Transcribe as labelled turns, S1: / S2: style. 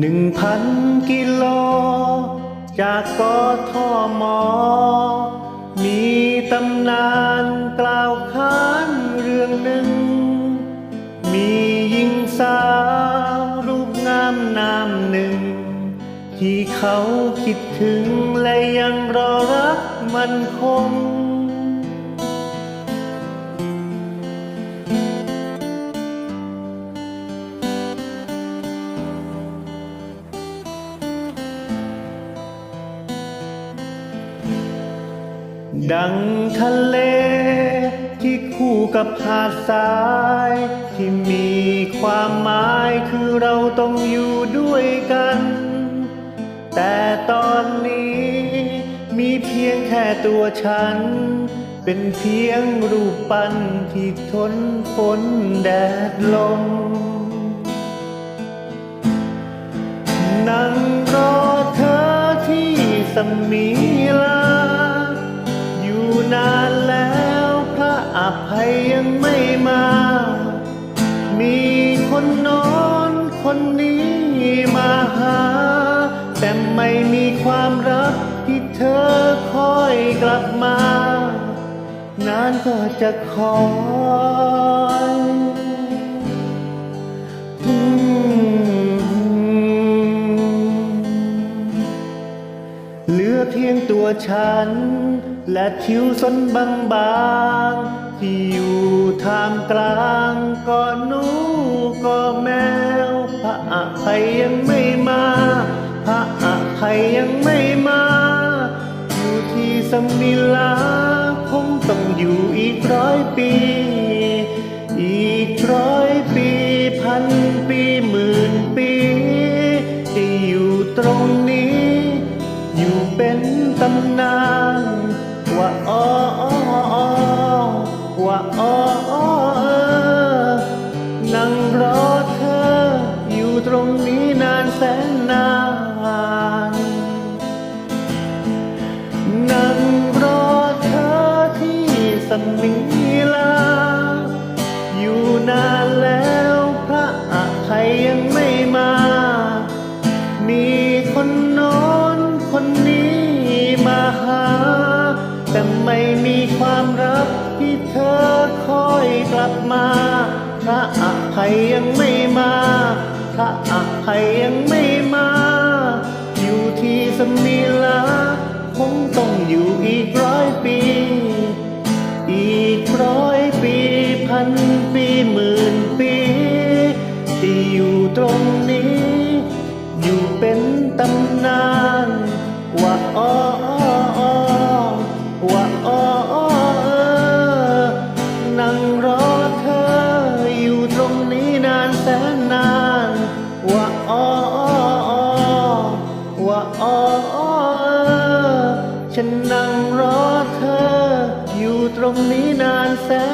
S1: หนึ่งพันกิโล จากกทม มีตำนานกล่าวขานเรื่องหนึ่ง มีหญิงสาวรูปงามนามหนึ่ง ที่เขาคิดถึงและยังรอรักมันคง ดังทะเล ที่คู่กับหาดทราย ที่มีความหมายคือเราต้องอยู่ด้วยกัน แต่ตอนนี้มีเพียงแค่ตัวฉัน เป็นเพียงรูปปั้นที่ทนฝนแดดลมนั่งรอเธอที่สมี ยยังไม่มา มีคนน้นคนนี้มาหา แต่ไม่มีความรักที่เธอคอยกลับมา นานก็จะคอยเหลือเพียงตัวฉัน และทิวสนบางๆ ที่อยู่ทามกลางก็หนูก็แมว พระอภัยยังไม่มา พระอภัยยังไม่มา อยู่ที่สมิลาคงต้องอยู่อีกร้อยปี อีกร้อยปีพันปีหมื่นปีที่อยู่ตรงนี้ อยู่เป็นตำนานว่าอ้ออ้ออ้อ ว่าอ้ออนั่งรอเธอ อยู่ตรงนี้นานแสนนานนั่งรอเธอที่สมิลา อยู่นานแล้วพระอภัยยังไม่ ม่มีความรักที่เธอคอยกลับมา ถ้าอภัยยังไม่มา ถ้าอภัยยังไม่มา อยู่ที่สมิลาคงต้องอยู่อีกร้อยปี อีกร้อยปีพัน ฉันนั่งรอเธอ อยู่ตรงนี้นานแสน